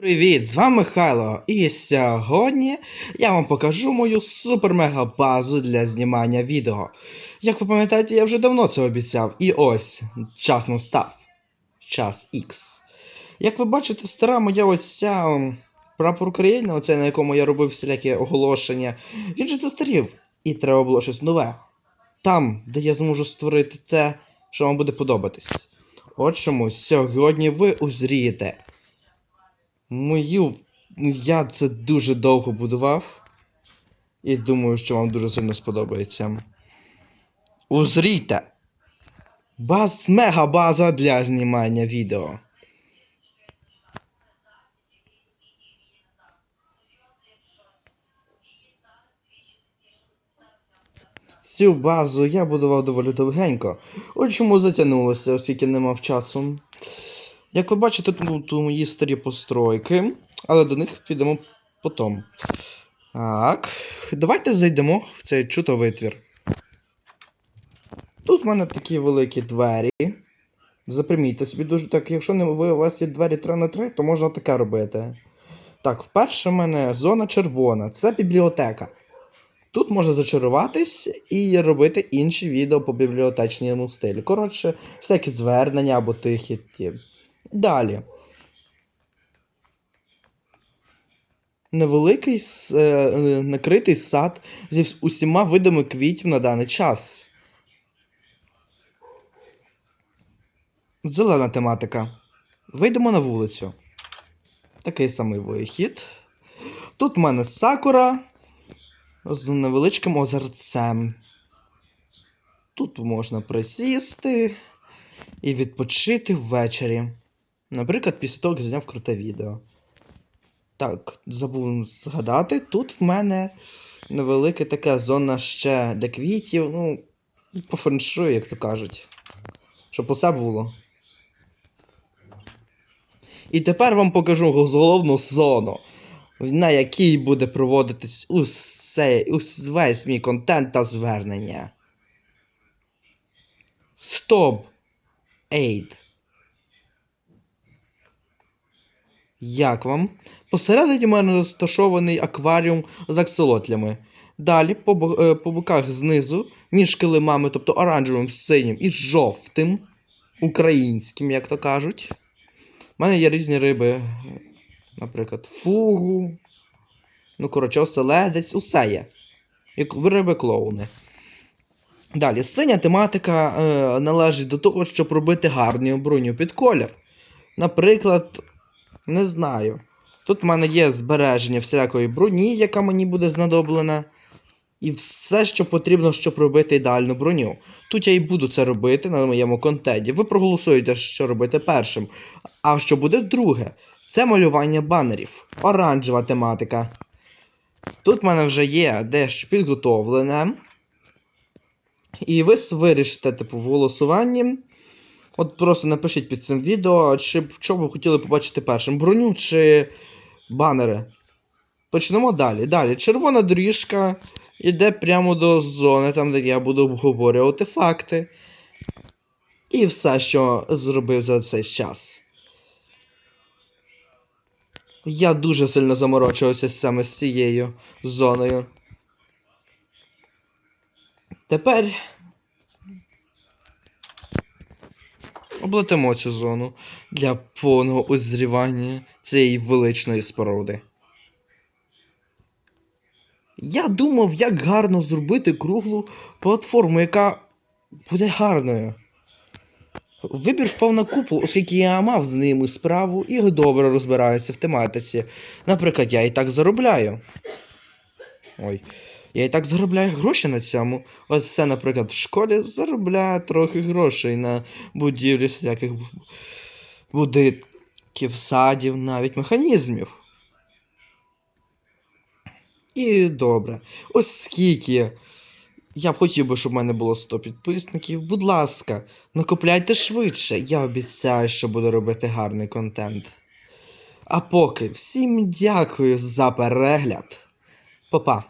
Привіт, з вами Михайло, і сьогодні я вам покажу мою супер-мега базу для знімання відео. Як ви пам'ятаєте, я вже давно це обіцяв, і ось час настав. Час X. Як ви бачите, стара моя ось прапор України, оце на якому я робив всілякі оголошення, він же застарів, і треба було щось нове. Там, де я зможу створити те, що вам буде подобатись. От чому сьогодні ви узрієте Мою. Я це дуже довго будував. І думаю, що вам дуже сильно сподобається. Узрійте! Баз мегабаза для знімання відео. Цю базу я будував доволі довгенько. От чому затягнулося, оскільки не мав часу. Як ви бачите, тут, мої старі постройки, але до них підемо потім. Так, давайте зайдемо в цей чутовий твір. Тут в мене такі великі двері. Запримійте собі дуже так, якщо не ви, у вас є двері 3 на 3, то можна таке робити. Так, вперше в мене зона червона, це бібліотека. Тут можна зачаруватись і робити інші відео по бібліотечному стилі. Коротше, всякі звернення або тихі. Далі. Невеликий е, е, накритий сад зі усіма видами квітів на даний час. Зелена тематика. Вийдемо на вулицю. Такий самий вихід. Тут в мене сакура з невеличким озерцем. Тут можна присісти і відпочити ввечері. Наприклад, після того, як зняв круте відео. Так, забув згадати, тут в мене невелика така зона ще для квітів, ну, по феншую, як то кажуть. Щоб усе було. І тепер вам покажу головну зону, на якій буде проводитись усе, весь мій контент та звернення. Стоп! Ейд. Як вам? Посередині в мене розташований акваріум з аксолотлями. Далі, по, е, по боках знизу, між килимами, тобто оранжевим, синім і жовтим, українським, як то кажуть. У мене є різні риби. Наприклад, фугу. Ну, коротше, оселедець, усе є. І к- риби клоуни. Далі, синя тематика е, належить до того, щоб робити гарну броню під колір. Наприклад, не знаю. Тут в мене є збереження всілякої броні, яка мені буде знадоблена. І все, що потрібно, щоб робити ідеальну броню. Тут я і буду це робити на моєму контенті. Ви проголосуєте, що робити першим. А що буде друге? Це малювання банерів. Оранжева тематика. Тут в мене вже є дещо підготовлене. І ви вирішите, типу, в голосуванні. От просто напишіть під цим відео, чи що ви хотіли побачити першим: броню чи банери. Почнемо далі. Далі. Червона доріжка йде прямо до зони, там, де я буду обговорювати факти. І все, що зробив за цей час. Я дуже сильно заморочувався саме з цією зоною. Тепер облетимо цю зону для повного озрівання цієї величної споруди. Я думав, як гарно зробити круглу платформу, яка буде гарною. Вибір впав на купол, оскільки я мав з ними справу і добре розбираюся в тематиці. Наприклад, я і так заробляю. Ой. Я і так заробляю гроші на цьому. Ось це, наприклад, в школі заробляю трохи грошей на будівлі всяких бу- будинків, садів, навіть механізмів. І добре. Ось скільки. Я б хотів би, щоб в мене було 100 підписників. Будь ласка, накопляйте швидше. Я обіцяю, що буду робити гарний контент. А поки всім дякую за перегляд. Па-па.